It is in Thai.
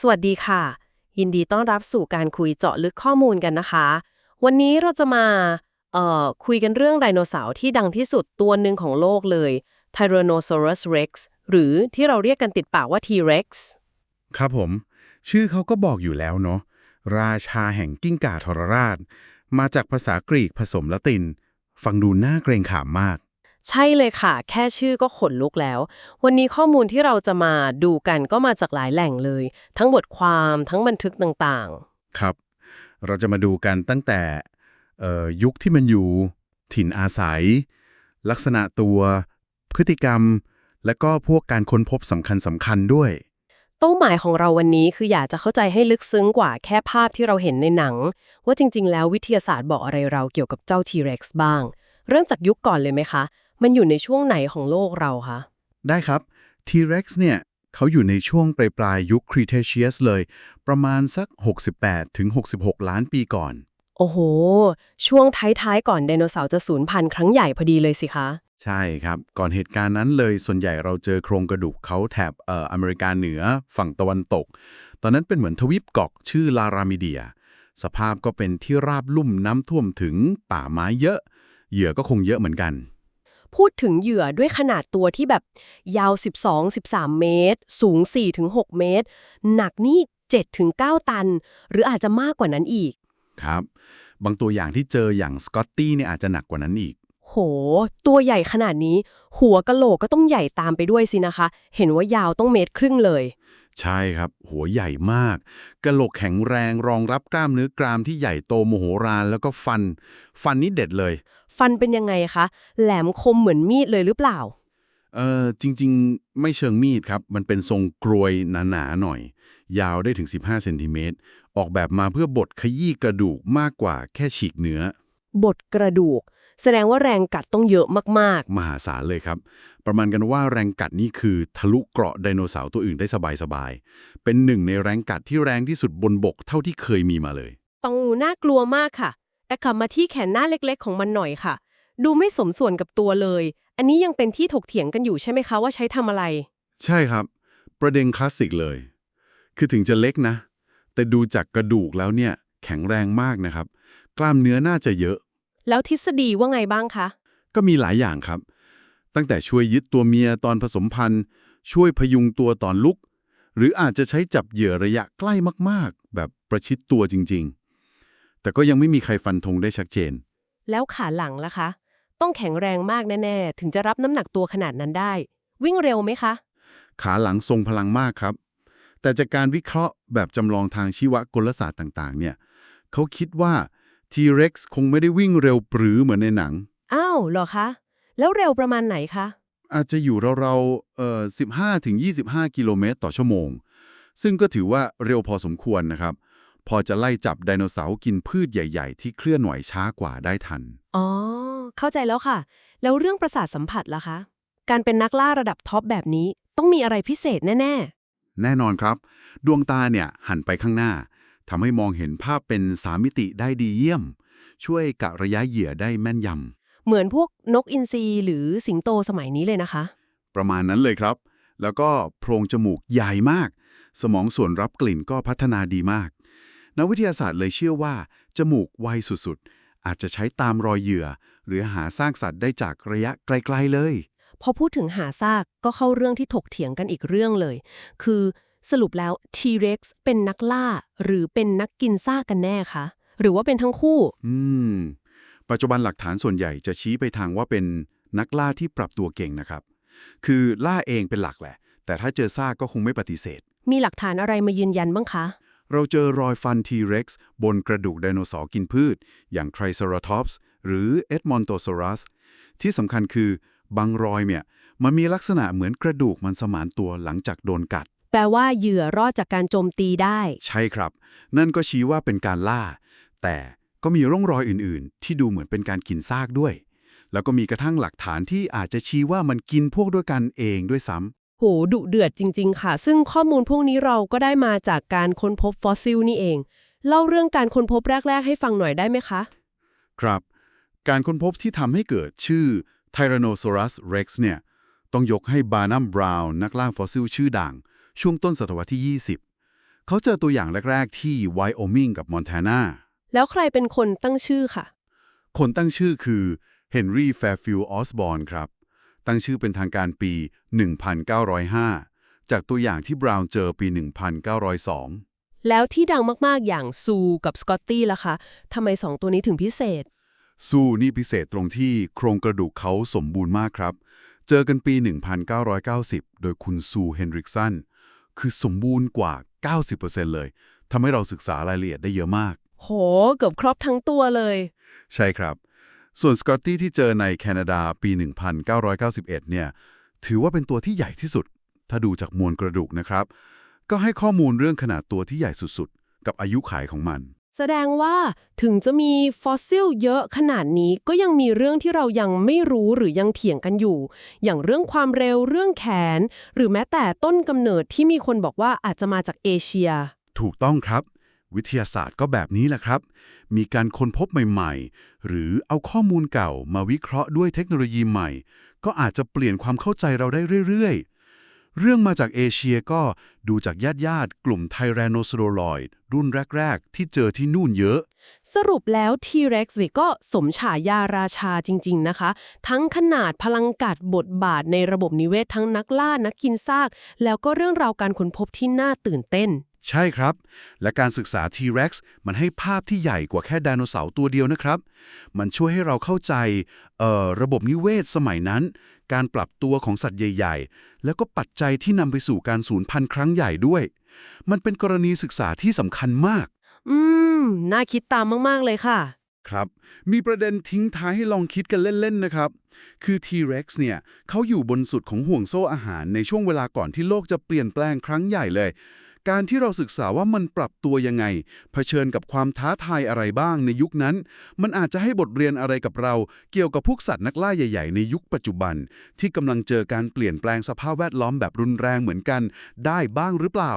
สวัสดีค่ะ ยินดีต้อนรับสู่การคุยเจาะลึกข้อมูลกันนะคะ วันนี้เราจะมาเอ่อคุยกันเรื่องไดโนเสาร์ที่ดังที่สุดตัวหนึ่งของโลกเลย Tyrannosaurus Rex หรือที่เราเรียกกันติดปากว่า T-Rex ครับผม ชื่อเขาก็บอกอยู่แล้วเนาะราชาแห่งกิ้งก่าทรราช มาจากภาษากรีกผสมละติน ฟังดูน่าเกรงขามมาก ใช่เลยค่ะ แค่ชื่อก็ขนลุกแล้ว วันนี้ข้อมูลที่เราจะมาดูกันก็มาจากหลายแหล่งเลย ทั้งบทความทั้งบันทึกต่างครับ เราจะมาดูกันตั้งแต่เอ่อยุคที่มันอยู่ ถิ่นอาศัย ลักษณะตัว พฤติกรรม และก็พวกการค้นพบสำคัญสำคัญด้วย ๆ เป้าหมายของเราวันนี้คืออยากจะเข้าใจให้ลึกซึ้งกว่าแค่ภาพที่เราเห็นในหนัง ว่าจริงๆ แล้ววิทยาศาสตร์บอกอะไรเราเกี่ยวกับเจ้า T-Rex บ้าง เริ่มจากยุคก่อนเลยไหมคะ มันอยู่ในช่วงไหนของโลกเราคะ ได้ครับ T-Rex เนี่ยเขาอยู่ในช่วงปลายปลายๆยุค Cretaceous เลย ประมาณสัก 68ถึง66 ล้านปีก่อน โอ้โห ช่วงท้ายๆ ก่อนไดโนเสาร์จะสูญพันธุ์ครั้งใหญ่พอดีเลยสิคะ ใช่ครับ ก่อนเหตุการณ์นั้นเลยส่วนใหญ่เราเจอโครงกระดูกเขาแถบเอ่ออเมริกาเหนือฝั่งตะวันตก ตอนนั้นเป็นเหมือนทวีปเกาะชื่อลารามิเดีย สภาพก็เป็นที่ราบลุ่มน้ำท่วมถึงป่าไม้เยอะ เหยื่อก็คงเยอะเหมือนกัน พูดถึงเหยื่อด้วยขนาดตัวที่แบบยาว 12-13 เมตร สูง 4-6 เมตร หนักนี่ 7-9 ตัน หรืออาจจะมากกว่านั้นอีก ครับ บางตัวอย่างที่เจออย่างสกอตตี้เนี่ยอาจจะหนักกว่านั้นอีก โห ตัวใหญ่ขนาดนี้ หัวกะโหลกก็ต้องใหญ่ตามไปด้วยสินะคะ เห็นว่ายาวต้องเมตรครึ่งเลย ใช่ครับ หัวใหญ่มาก กระโหลกแข็งแรงรองรับกล้ามเนื้อกรามที่ใหญ่โตโมโหรานแล้วก็ฟัน ฟันนี่เด็ดเลย ฟันเป็นยังไงคะ แหลมคมเหมือนมีดเลยหรือเปล่า เออจริงๆ ไม่เชิงมีดครับ มันเป็นทรงกรวยหนาๆหน่อย ยาวได้ถึง 15เซนติเมตรออกแบบมาเพื่อบดขยี้กระดูกมากกว่าแค่ฉีกเนื้อบดกระดูก แสดงว่าแรงกัดต้องเยอะมากมหาศาลเลยครับ ประมาณกันว่าแรงกัดนี่คือทะลุเกราะไดโนเสาร์ตัวอื่นได้สบายๆ เป็นหนึ่งในแรงกัดที่แรงที่สุดบนบกเท่าที่เคยมีมาเลย ๆ ฟังดูน่ากลัวมากค่ะ แต่กลับมาที่แขนหน้าเล็กๆ ของมันหน่อยค่ะ ดูไม่สมส่วนกับตัวเลย อันนี้ยังเป็นที่ถกเถียงกันอยู่ใช่ไหมคะว่าใช้ทำอะไร ใช่ครับ ประเด็นคลาสสิกเลย คือถึงจะเล็กนะ แต่ดูจากกระดูกแล้วเนี่ย แข็งแรงมากนะครับ กล้ามเนื้อน่าจะเยอะ แล้วทฤษฎีว่าไงบ้างคะ ก็มีหลายอย่างครับ ตั้งแต่ช่วยยึดตัวเมียตอนผสมพันธุ์ ช่วยพยุงตัวตอนลุก หรืออาจจะใช้จับเหยื่อระยะใกล้มากๆ แบบประชิดตัวจริงๆ แต่ก็ยังไม่มีใครฟันธงได้ชัดเจน แล้วขาหลังล่ะคะ ต้องแข็งแรงมากแน่ๆ ถึงจะรับน้ำหนักตัวขนาดนั้นได้ วิ่งเร็วไหมคะ ขาหลังทรงพลังมากครับ แต่จากการวิเคราะห์แบบจำลองทางชีวกลศาสตร์ต่างๆ เนี่ยเขาคิดว่า T-Rex คงไม่ได้วิ่งเร็วปรือเหมือนในหนัง อ้าวเหรอคะ แล้วเร็วประมาณไหนคะ อาจจะอยู่ราวๆเอ่อ15ถึง25 กิโลเมตรต่อชั่วโมง ซึ่งก็ถือว่าเร็วพอสมควรนะครับ พอจะไล่จับไดโนเสาร์กินพืชใหญ่ๆ ที่เคลื่อนไหวช้ากว่าได้ทัน อ๋อ เข้าใจแล้วค่ะ แล้วเรื่องประสาทสัมผัสล่ะคะ การเป็นนักล่าระดับท็อปแบบนี้ต้องมีอะไรพิเศษแน่แน่นอนครับ ดวงตาเนี่ยหันไปข้างหน้า ทำให้มองเห็นภาพเป็นสามมิติได้ดีเยี่ยม ช่วยกะระยะเหยื่อได้แม่นยๆเหมือนพวกนกอินทรีหรือสิงโตสมัยนี้เลยนะคะำประมาณนั้นเลยครับ แล้วก็โพรงจมูกใหญ่มาก สมองส่วนรับกลิ่นก็พัฒนาดีมาก นักวิทยาศาสตร์เลยเชื่อว่า จมูกไวสุดๆ อาจจะใช้ตามรอยเหยื่อ หรือหาซากสัตว์ได้จากระยะไกลๆเลย พอพูดถึงหาซากก็เข้าเรื่องที่ถกเถียงกันอีกเรื่องเลย คือ สรุปแล้ว T-Rex เป็นนักล่า หรือเป็นนักกินซากกันแน่คะ หรือว่าเป็นทั้งคู่ อืม ปัจจุบันหลักฐานส่วนใหญ่จะชี้ไปทางว่าเป็นนักล่าที่ปรับตัวเก่งนะครับ คือล่าเองเป็นหลักแหละ แต่ถ้าเจอซากก็คงไม่ปฏิเสธ มีหลักฐานอะไรมายืนยันบ้างคะ เราเจอรอยฟัน T-Rex บนกระดูกไดโนเสาร์กินพืช อย่าง Triceratops หรือ Edmontosaurus ที่สำคัญคือบางรอยเนี่ยมันมีลักษณะเหมือนกระดูกมันสมานตัวหลังจากโดนกัด แปลว่าเหยื่อรอดจากการโจมตีได้ ใช่ครับ นั่นก็ชี้ว่าเป็นการล่า แต่ก็มีร่องรอยอื่นๆ ที่ดูเหมือนเป็นการกินซากด้วย แล้วก็มีกระทั่งหลักฐานที่อาจจะชี้ว่ามันกินพวกด้วยกันเองด้วยซ้ำโหดุเดือดจริง ๆ ค่ะ ซึ่งข้อมูลพวกนี้เราก็ได้มาจากการค้นพบฟอสซิลนี่เอง เล่าเรื่องการค้นพบแรก ๆ ให้ฟังหน่อยได้ไหมคะ ครับ การค้นพบที่ทำให้เกิดชื่อ Tyrannosaurus rex เนี่ย ต้องยกให้บาร์นัมบราวน์นักล่าฟอสซิลชื่อดัง ช่วงต้นศตวรรษที่ 20 เขาเจอตัวอย่างแรก ๆ ที่ไวโอมิงกับมอน t ทนาแล้วใครเป็นคนตั้งชื่อค่ะ คนตั้งชื่อคือเฮนรี่แฟร์ฟิลด์ออสบอร์นครับ ตั้งชื่อเป็นทางการปี 1905 จากตัวอย่างที่บราวน์เจอปี 1902 แล้วที่ดังมากๆอย่างซูกับสกอตตี้ล่ะคะทำไมสองตัวนี้ถึงพิเศษ ซูนี่พิเศษตรงที่โครงกระดูกเขาสมบูรณ์มากครับ เจอกันปี 1990 โดยคุณซูเฮนริกสัน คือสมบูรณ์กว่า 90%เลยทำให้เราศึกษารายละเอียดได้เยอะมาก โห เกือบครบทั้งตัวเลย ใช่ครับ ส่วนสกอตตี้ที่เจอในแคนาดาปี 1991 เนี่ย ถือว่าเป็นตัวที่ใหญ่ที่สุด ถ้าดูจากมวลกระดูกนะครับ ก็ให้ข้อมูลเรื่องขนาดตัวที่ใหญ่สุดๆ กับอายุขัยของมัน แสดงว่าถึงจะมีฟอสซิลเยอะขนาดนี้ก็ยังมีเรื่องที่เรายังไม่รู้หรือยังเถียงกันอยู่ อย่างเรื่องความเร็วเรื่องแขน หรือแม้แต่ต้นกำเนิดที่มีคนบอกว่าอาจจะมาจากเอเชีย ถูกต้องครับ วิทยาศาสตร์ก็แบบนี้แหละครับ มีการค้นพบใหม่ๆ หรือเอาข้อมูลเก่ามาวิเคราะห์ด้วยเทคโนโลยีใหม่ ก็อาจจะเปลี่ยนความเข้าใจเราได้เรื่อยๆ เรื่องมาจากเอเชียก็ดูจากญาติญาติๆกลุ่มไทแรโนซ a ร r อยด์รุ่นแรก ๆ ที่เจอที่นู่นเยอะ สรุปแล้ว T-Rex นี่ก็สมฉายาราชาจริง ๆ นะคะ ทั้งขนาดพลังกัดบทบาทในระบบนิเวศทั้งนักล่านักกินซาก แล้วก็เรื่องราวการค้นพบที่น่าตื่นเต้น ใช่ครับ และการศึกษา T-Rex มันให้ภาพที่ใหญ่กว่าแค่ไดโนเสาร์ตัวเดียวนะครับ มันช่วยให้เราเข้าใจเอ่อระบบนิเวศสมัยนั้น การปรับตัวของสัตว์ใหญ่ ๆ แล้วก็ปัจจัยที่นำไปสู่การสูญพันธุ์ครั้งใหญ่ด้วย มันเป็นกรณีศึกษาที่สำคัญมาก อืม น่าคิดตามมาก ๆ เลยค่ะ ครับ มีประเด็นทิ้งท้ายให้ลองคิดกันเล่น ๆ นะครับ คือ T-Rex เนี่ยเขาอยู่บนสุดของห่วงโซ่อาหารในช่วงเวลาก่อนที่โลกจะเปลี่ยนแปลงครั้งใหญ่เลย การที่เราศึกษาว่ามันปรับตัวยังไง เผชิญกับความท้าทายอะไรบ้างในยุคนั้น มันอาจจะให้บทเรียนอะไรกับเรา เกี่ยวกับพวกสัตว์นักล่าใหญ่ ๆ ในยุคปัจจุบัน ที่กำลังเจอการเปลี่ยนแปลงสภาพแวดล้อมแบบรุนแรงเหมือนกัน ได้บ้างหรือเปล่า